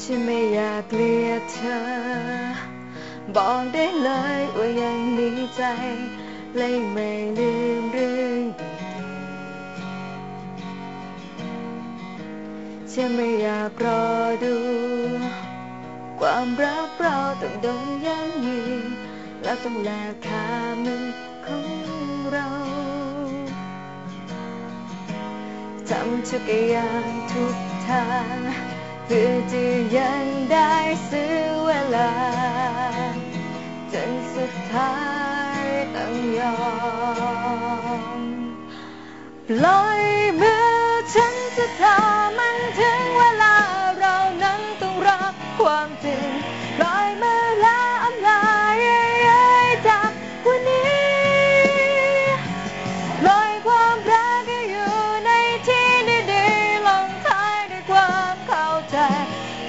ฉันไม่อยากเกลียดเธอ บอกได้เลยว่ายังมีใจและยังไม่ลืมเรื่องฉันไม่อยากรอดู ความรักเราต้องโดนยันยืนแล้วต้องแลกค่ามันของเราทำทุกอย่างทุกทางเพื่อจะยังได้ซื้อเวลาจนสุดท้ายต้องยอมปล่อยมือฉันจะทำ ความจริงปล่อยมือแล้วอำลายจากวันนี้ลอยความรักให้อยู่ในที่ดีๆลงท้ายด้วยความเข้าใจ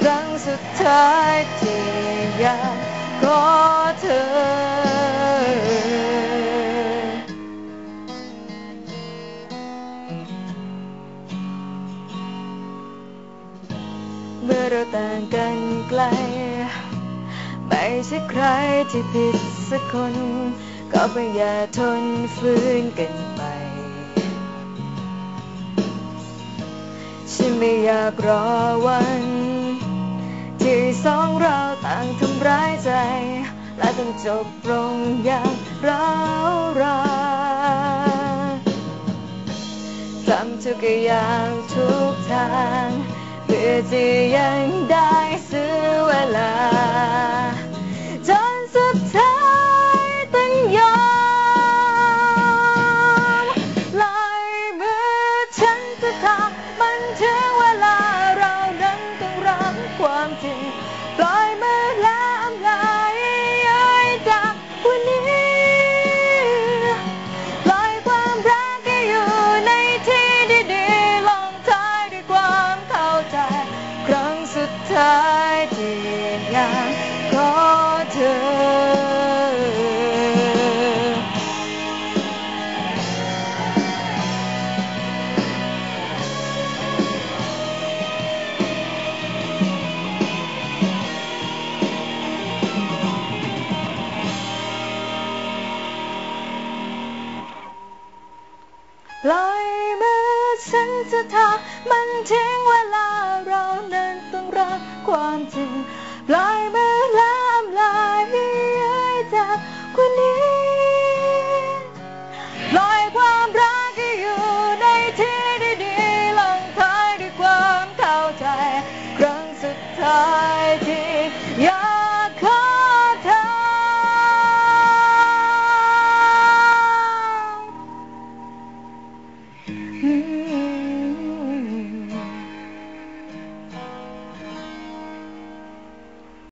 ครั้งสุดท้ายที่อยากขอเธอ เมื่อเราต่างกันไกล ไม่ใช่ใครที่ผิดสักคน ก็เพียงอย่าทนฝืนกันไป ฉันไม่อยากรอวัน ที่สองเราต่างทำร้ายใจ และต้องจบลงอย่างร้าวรานทำทุกอย่างทุกทาง เพื่อที่ เธอ ปล่อยมือฉันจะทำมันถึงเวลาเรานั้นต้องรับความจริง